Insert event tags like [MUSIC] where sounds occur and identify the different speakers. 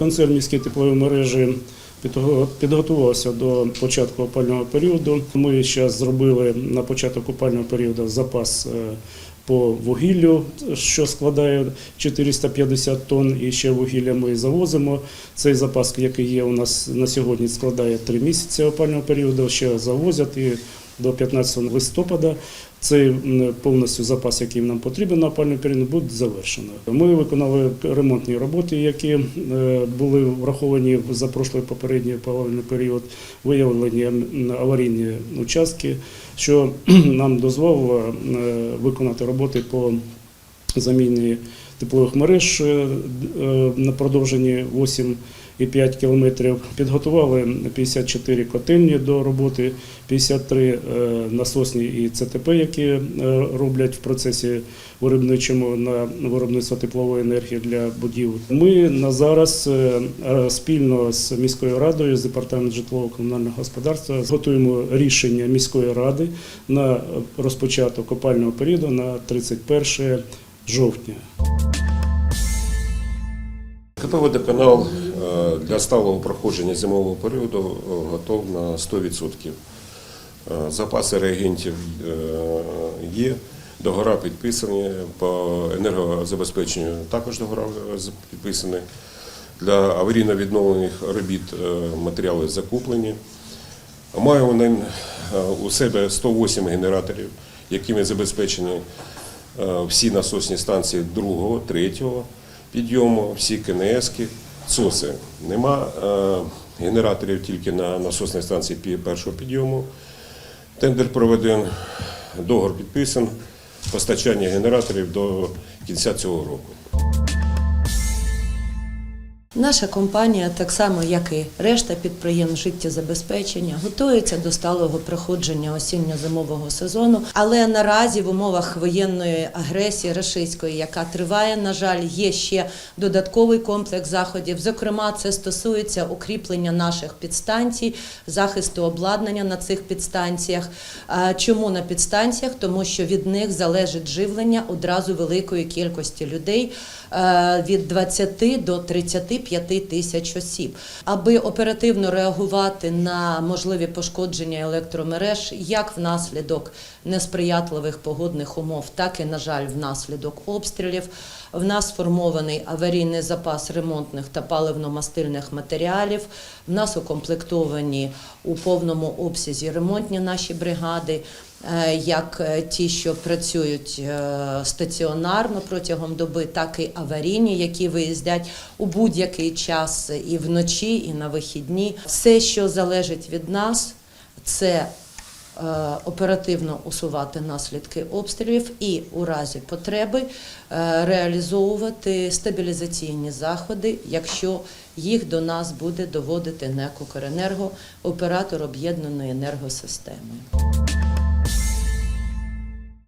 Speaker 1: Концерн міської теплової мережі підготувався до початку опального періоду. Ми зараз зробили на початок опального періоду запас е, по вугіллю, що складає 450 тонн, і ще вугілля ми завозимо. Цей запас, який є у нас на сьогодні, складає 3 місяці опального періоду. Ще завозять до 15 листопада. Цей повністю запас, який нам потрібен на опальний період, буде завершено. Ми виконали ремонтні роботи, які е, були враховані за прошлий попередній опалювальний період, виявлені аварійні участки, що [CLEARS THROAT] нам дозволило е, виконати роботи по заміні теплових мереж е, на продовженні 8 і 5 кілометрів. Підготували 54 котельні до роботи, 53 е, насосні і ЦТП, які е, роблять в процесі виробничому на виробництво теплової енергії для будівель. Ми на зараз е, спільно з міською радою, з департаментом житлово-комунального господарства готуємо рішення міської ради на розпочаток копального періоду на 31 жовтня.
Speaker 2: КП «Водоканал» для сталого проходження зимового періоду е, готов на 100%. Е, Запаси реагентів е, є, договори підписані, по енергозабезпеченню також договори підписані. Для аварійно-відновлених робіт е, матеріали закуплені. Маємо е, у себе 108 генераторів, якими забезпечені е, всі насосні станції другого, третього підйому, всі КНСки, ЦОСи. Нема е, генераторів тільки на насосній станції першого підйому. Тендер проведен, договор підписан, постачання генераторів до кінця цього року.
Speaker 3: Наша компанія, так само як і решта підприємств життєзабезпечення, готується до сталого проходження осінньо-зимового сезону. Але наразі в умовах воєнної агресії рашистської, яка триває, на жаль, є ще додатковий комплекс заходів. Зокрема, це стосується укріплення наших підстанцій, захисту обладнання на цих підстанціях. Чому на підстанціях? Тому що від них залежить живлення одразу великої кількості людей від 20 до 35 тисяч осіб. Аби оперативно реагувати на можливі пошкодження електромереж, як внаслідок несприятливих погодних умов, так і, на жаль, внаслідок обстрілів. В нас сформований аварійний запас ремонтних та паливно-мастильних матеріалів. В нас укомплектовані у повному обсязі ремонтні наші бригади. Е, Як е, ті, що працюють е, стаціонарно протягом доби, так і аварійні, які виїздять у будь-який час і вночі, і на вихідні. Все, що залежить від нас, це оперативно усувати наслідки обстрілів і у разі потреби реалізовувати стабілізаційні заходи, якщо їх до нас буде доводити НЕК «Укренерго», оператор об'єднаної енергосистеми.